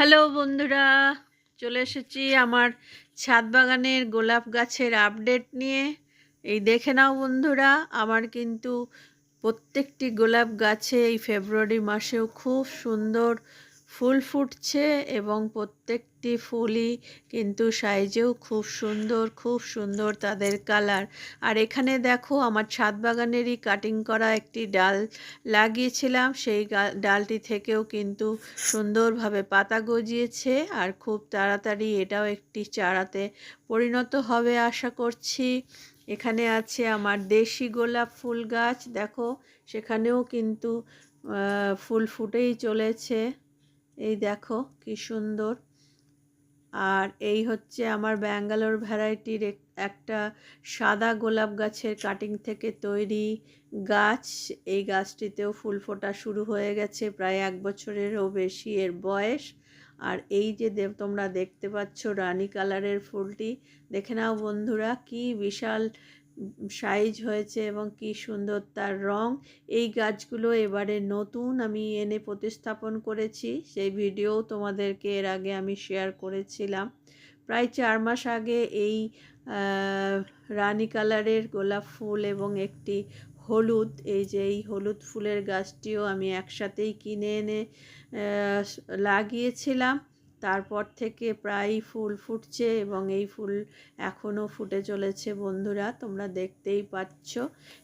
Hello বন্ধুরা, চলে এসেছি আমার ছাদ বাগানের গোলাপ গাছের আপডেট নিয়ে। এই দেখে নাও বন্ধুরা, আমার কিন্তু প্রত্যেকটি গোলাপ গাছে এই ফেব্রুয়ারি মাসেও খুব সুন্দর ফুল ফুটছে এবং প্রত্যেকটি ফুলই কিন্তু সাইজেও খুব সুন্দর খুব সুন্দর তাদের কালার। আর এখানে দেখো আমার ছাদ বাগানেরই কাটিং করা একটি ডাল লাগিয়েছিলাম। সেই ডালটি থেকেও কিন্তু সুন্দরভাবে পাতা গজিয়েছে আর খুব তাড়াতাড়ি এটাও একটি চারাতে পরিণত হবে আশা করছি। এখানে আছে আমার দেশি গোলাপ ফুল গাছ, দেখো সেখানেও কিন্তু ফুল ফুটেই চলেছে। এই দেখো কি সুন্দর। আর এই হচ্ছে আমার ব্যাঙ্গালোর ভ্যারাইটির এক- একটা সাদা গোলাপ গাছের কাটিং থেকে তৈরি গাছ। এই গাছটিতেও ফুল ফোটা শুরু হয়ে গেছে, প্রায় এক বছরেরও বেশি এর বয়স। আর এই যে দেব তোমরা দেখতে পাচ্ছ রানী কালারের ফুলটি, দেখে নাও বন্ধুরা, কি বিশাল সাইজ হয়েছে এবং কি সুন্দর তার রং। এই গাছগুলো এবারে নতুন আমি এনে প্রতিস্থাপন করেছি। সেই ভিডিও তোমাদেরকে এর আগে আমি শেয়ার করেছিলাম। প্রায় চার মাস আগে এই রানী কালারের গোলাপ ফুল এবং একটি হলুদ, এই যে এই হলুদ ফুলের গাছটিও আমি একসাথেই কিনে এনে লাগিয়েছিলাম। তারপর থেকে প্রায় ফুল ফুটছে এবং এই ফুল এখনও ফুটে চলেছে, বন্ধুরা, তোমরা দেখতেই পাচ্ছ।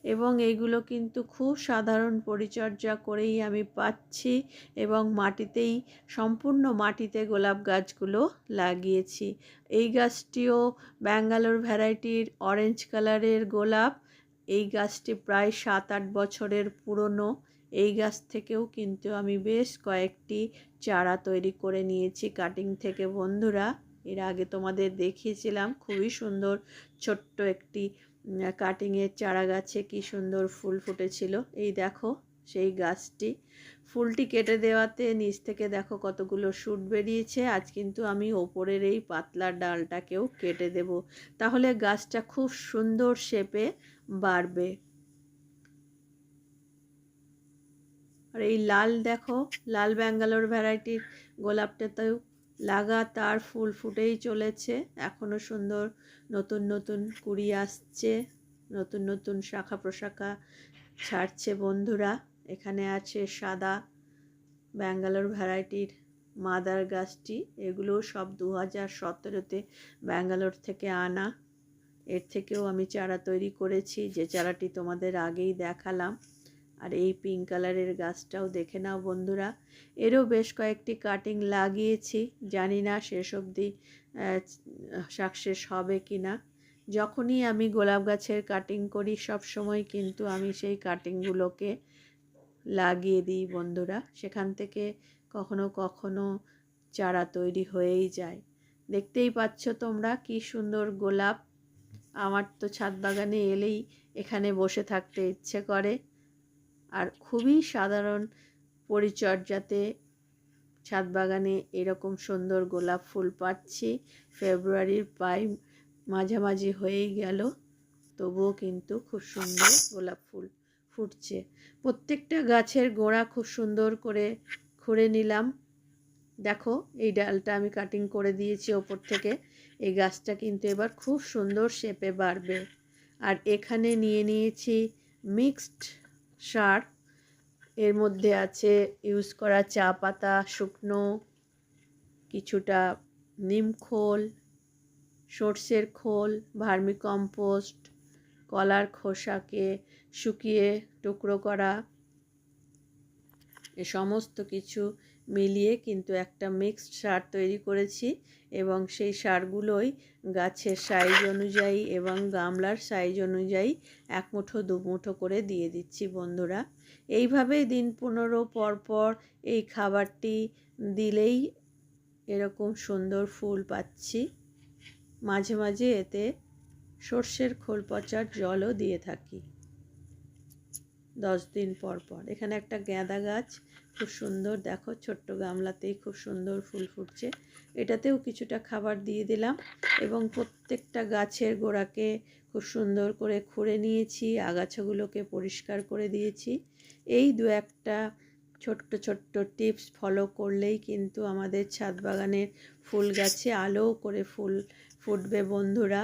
এবং এইগুলো কিন্তু খুব সাধারণ পরিচর্যা করেই আমি পাচ্ছি এবং মাটিতেই, সম্পূর্ণ মাটিতে গোলাপ গাছগুলো লাগিয়েছি। এই গাছটিও ব্যাঙ্গালোর ভ্যারাইটির অরেঞ্জ কালারের গোলাপ। এই গাছটি প্রায় সাত আট বছরের পুরনো। এই গাছ থেকেও কিন্তু আমি বেশ কয়েকটি চারা তৈরি করে নিয়েছি কাটিং থেকে। বন্ধুরা, এর আগে তোমাদের দেখিয়েছিলাম খুবই সুন্দর ছোট্ট একটি কাটিংয়ের চারা গাছে কি সুন্দর ফুল ফুটেছিল। এই দেখো সেই গাছটি। ফুলটি কেটে দেওয়াতে নিচ থেকে দেখো কতগুলো শুট বেরিয়েছে। আজ কিন্তু আমি ওপরের এই পাতলা ডালটাকেও কেটে দেব। তাহলে গাছটা খুব সুন্দর শেপে বাড়বে। আর এই লাল দেখো, লাল ব্যাঙ্গালোর ভ্যারাইটির গোলাপটাতেও লাগাতার ফুল ফুটেই চলেছে। এখনও সুন্দর নতুন নতুন কুড়ি আসছে, নতুন নতুন শাখা প্রশাখা ছাড়ছে বন্ধুরা। এখানে আছে সাদা ব্যাঙ্গালোর ভ্যারাইটির মাদার গাছটি, এগুলো সব দু হাজার সতেরোতে ব্যাঙ্গালোর থেকে আনা। এর থেকেও আমি চারা তৈরি করেছি, যে চারাটি তোমাদের আগেই দেখালাম। আর এই পিঙ্ক কালারের গাছটাও দেখে নাও বন্ধুরা। এরও বেশ কয়েকটি কাটিং লাগিয়েছি। জানি না শেষ অবধি সাকসেস হবে কি না যখনই আমি গোলাপ গাছের কাটিং করি, সব সময় কিন্তু আমি সেই কাটিংগুলোকে লাগিয়ে দিই বন্ধুরা। সেখান থেকে কখনো কখনো চারা তৈরি হয়েই যায়। দেখতেই পাচ্ছ তোমরা কি সুন্দর গোলাপ। আমার তো ছাদ বাগানে এলেই এখানে বসে থাকতে ইচ্ছে করে। আর খুবই সাধারণ পরিচর্যাতে ছাদ বাগানে এরকম সুন্দর গোলাপ ফুল পাচ্ছি। ফেব্রুয়ারির প্রায় মাঝামাঝি হয়েই গেল, তবুও কিন্তু খুব সুন্দর গোলাপ ফুল ফুটছে। প্রত্যেকটা গাছের গোড়া খুব সুন্দর করে খুঁড়ে নিলাম। দেখো, এই ডালটা আমি কাটিং করে দিয়েছি ওপর থেকে। এই গাছটা কিন্তু এবার খুব সুন্দর শেপে বাড়বে। আর এখানে নিয়ে নিয়েছি মিক্সড সার। এর মধ্যে আছে ইউজ করা চা পাতা, শুকনো, কিছুটা নিম খোল, সর্ষের খোল ভার্মিকম্পোস্ট কলার খোসাকে শুকিয়ে টুকরো করা। এ সমস্ত কিছু মিলিয়ে কিন্তু একটা মিক্সড সার তৈরি করেছি এবং সেই সারগুলোই গাছের সাইজ অনুযায়ী এবং গামলার সাইজ অনুযায়ী এক মুঠো, দু মুঠো করে দিয়ে দিচ্ছি বন্ধুরা। এইভাবেই দিন পনেরো পর পর এই খাবারটি দিলেই এরকম সুন্দর ফুল পাচ্ছি। মাঝে মাঝে এতে সর্ষের খোল পচার জলও দিয়ে থাকি। দশ দিন পর পর। এখানে একটা গাঁদা গাছ, খুব সুন্দর। দেখো, ছোট্ট গামলাতেই খুব সুন্দর ফুল ফুটছে। এটাতেও কিছুটা খাবার দিয়ে দিলাম এবং প্রত্যেকটা গাছের গোড়াকে খুব সুন্দর করে খুঁড়ে নিয়েছি, আগাছাগুলোকে পরিষ্কার করে দিয়েছি। এই দু একটা ছোট্ট ছোট্ট টিপস ফলো করলেই কিন্তু আমাদের ছাদ বাগানের ফুল গাছে আলো করে ফুল ফুটবে বন্ধুরা।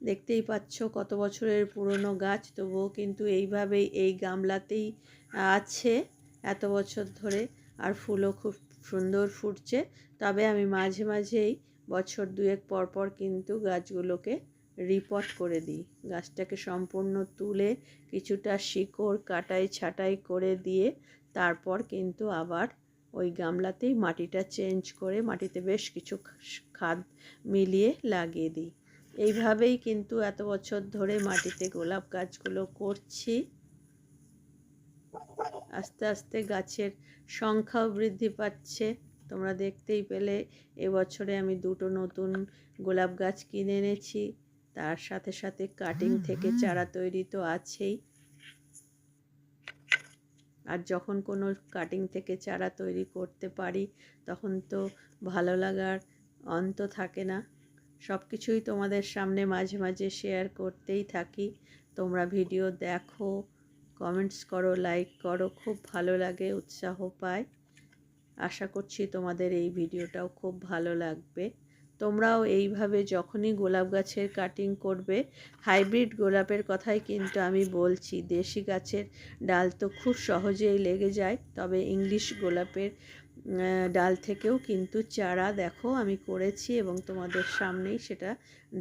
দেখতেই পাচ্ছ কত বছরের পুরনো গাছ। তবুও কিন্তু এইভাবেই এই গামলাতেই আছে এত বছর ধরে আর ফুলও খুব সুন্দর ফুটছে। তবে আমি মাঝে মাঝেই বছর দুয়েক পর পর কিন্তু গাছগুলোকে রিপোর্ট করে দিই। গাছটাকে সম্পূর্ণ তুলে কিছুটা শিকড় কাটাই ছাটাই করে দিয়ে তারপর কিন্তু আবার ওই গামলাতেই মাটিটা চেঞ্জ করে মাটিতে বেশ কিছু খাদ মিলিয়ে লাগিয়ে দিই। এইভাবেই কিন্তু এত বছর ধরে মাটিতে গোলাপ গাছগুলো করছি। আস্তে আস্তে গাছের সংখ্যাও বৃদ্ধি পাচ্ছে। তোমরা দেখতেই পেলে এবছরে আমি দুটো নতুন গোলাপ গাছ কিনে এনেছি। তার সাথে সাথে কাটিং থেকে চারা তৈরি তো আছেই। আর যখন কোনো কাটিং থেকে চারা তৈরি করতে পারি তখন তো ভালো লাগার অন্ত থাকে না। সব কিছুই তোমাদের সামনে মাঝে মাঝে শেয়ার করতেই থাকি। তোমরা ভিডিও দেখো কমেন্টস করো লাইক করো, খুব ভালো লাগে, উৎসাহ পায়। আশা করছি তোমাদের এই ভিডিওটাও খুব ভালো লাগবে। তোমরাও এইভাবে যখনই গোলাপ গাছের কাটিং করবে হাইব্রিড গোলাপের কথাই কিন্তু আমি বলছি। দেশি গাছের ডাল তো খুব সহজেই লেগে যায়, তবে ইংলিশ গোলাপের ডাল থেকেও কিন্তু চারা দেখো আমি করেছি এবং তোমাদের সামনেই সেটা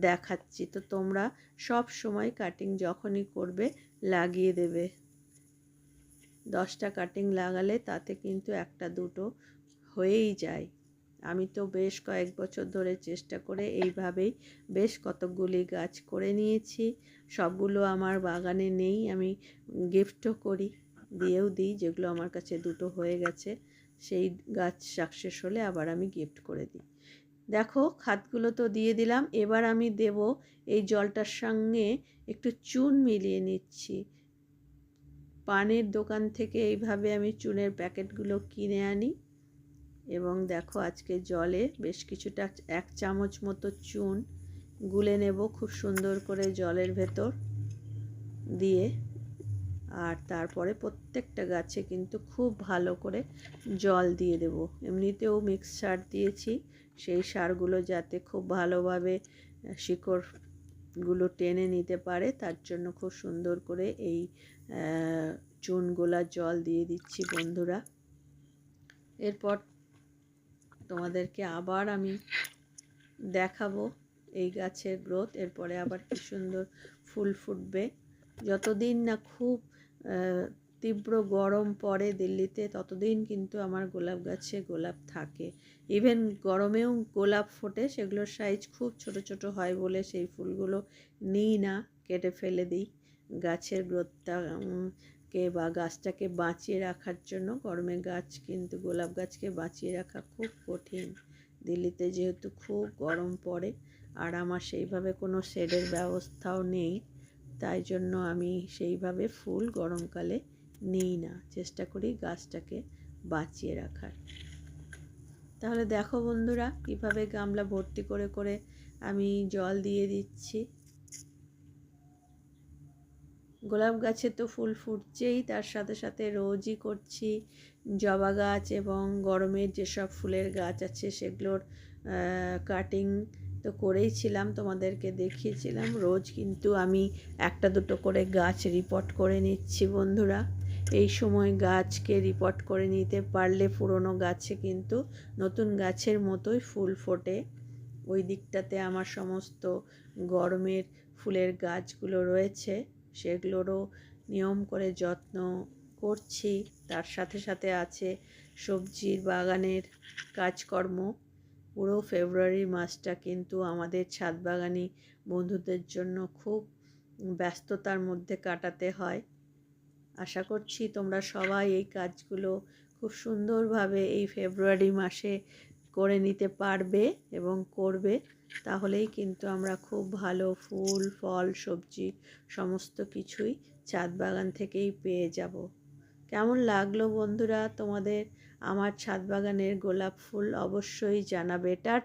দেখাচ্ছি। তো তোমরা সব সময় কাটিং যখনই করবে লাগিয়ে দেবে। দশটা কাটিং লাগালে তাতে কিন্তু একটা দুটো হয়েই যায়। আমি তো বেশ কয়েক বছর ধরে চেষ্টা করে এইভাবেই বেশ কতকগুলি গাছ করে নিয়েছি। সবগুলো আমার বাগানে নেই, আমি গিফটও করি, দিয়েও দিই, যেগুলো আমার কাছে দুটো হয়ে গেছে। সেই গাছ সাকসেস হলে আবার আমি গিফট করে দিই। দেখো খাতগুলো তো দিয়ে দিলাম, এবার আমি দেব এই জলটার সঙ্গে একটু চুন মিলিয়ে নিচ্ছি। পানের দোকান থেকে এইভাবে আমি চুনের প্যাকেটগুলো কিনে আনি এবং দেখো আজকে জলে বেশ কিছুটা এক চামচ মতো চুন গুলে নেব খুব সুন্দর করে জলের ভেতর দিয়ে। আর তারপরে প্রত্যেকটা গাছে কিন্তু খুব ভালো করে জল দিয়ে দেব। এমনিতেও মিক্স সার দিয়েছি, সেই সারগুলো যাতে খুব ভালোভাবে শিকড়গুলো টেনে নিতে পারে, তার জন্য খুব সুন্দর করে এই চুনগোলা জল দিয়ে দিচ্ছি বন্ধুরা। এরপর তোমাদেরকে আবার আমি দেখাবো এই গাছের গ্রোথ এরপরে আবার কি সুন্দর ফুল ফুটবে। যতদিন না খুব তীব্র গরম পড়ে দিল্লিতে ততদিন কিন্তু আমার গোলাপ গাছে গোলাপ থাকে। ইভেন গরমেও গোলাপ ফোটে, সেগুলোর সাইজ খুব ছোট ছোট হয় বলে সেই ফুলগুলো নিই না, কেটে ফেলে দিই। গাছের গ্রোথটা কে বা গাছটাকে বাঁচিয়ে রাখার জন্য গরমে গাছ কিন্তু, গোলাপ গাছকে বাঁচিয়ে রাখা খুব কঠিন। দিল্লিতে যেহেতু খুব গরম পড়ে, আর আমার সেইভাবে কোনো শেডের ব্যবস্থাও নেই। তাই জন্য আমি সেইভাবে ফুল গরমকালে নিই না। চেষ্টা করি গাছটাকে বাঁচিয়ে রাখার। তাহলে দেখো বন্ধুরা, কীভাবে গামলা ভর্তি করে করে আমি জল দিয়ে দিচ্ছি। গোলাপ গাছে তো ফুল ফুটছেই, তার সাথে সাথে রোজই করছি জবা গাছ এবং গরমের যেসব ফুলের গাছ আছে, সেগুলোর কাটিং তো করেই ছিলাম, তোমাদেরকে দেখিয়েছিলাম। রোজ কিন্তু আমি একটা দুটো করে গাছ রিপোর্ট করে নিচ্ছি বন্ধুরা। এই সময় গাছকে রিপোর্ট করে নিতে পারলে পুরনো গাছে কিন্তু নতুন গাছের মতোই ফুল ফোটে। ওই দিকটাতে আমার সমস্ত গরমের ফুলের গাছগুলো রয়েছে, সেগুলোরও নিয়ম করে যত্ন করছি। তার সাথে সাথে আছে সবজির বাগানের কাজকর্ম। পুরো ফেব্রুয়ারি মাসটা কিন্তু আমাদের ছাদ বাগানি বন্ধুদের জন্য খুব ব্যস্ততার মধ্যে কাটাতে হয়। আশা করছি তোমরা সবাই এই কাজগুলো খুব সুন্দরভাবে এই ফেব্রুয়ারি মাসে করে নিতে পারবে এবং করবে। তাহলেই কিন্তু আমরা খুব ভালো ফুল, ফল, সবজি সমস্ত কিছুই ছাদ বাগান থেকেই পেয়ে যাব। কেমন লাগল বন্ধুরা তোমাদের? আমার ছাদ বাগানের গোলাপ ফুল অবশ্যই জানাবে। টা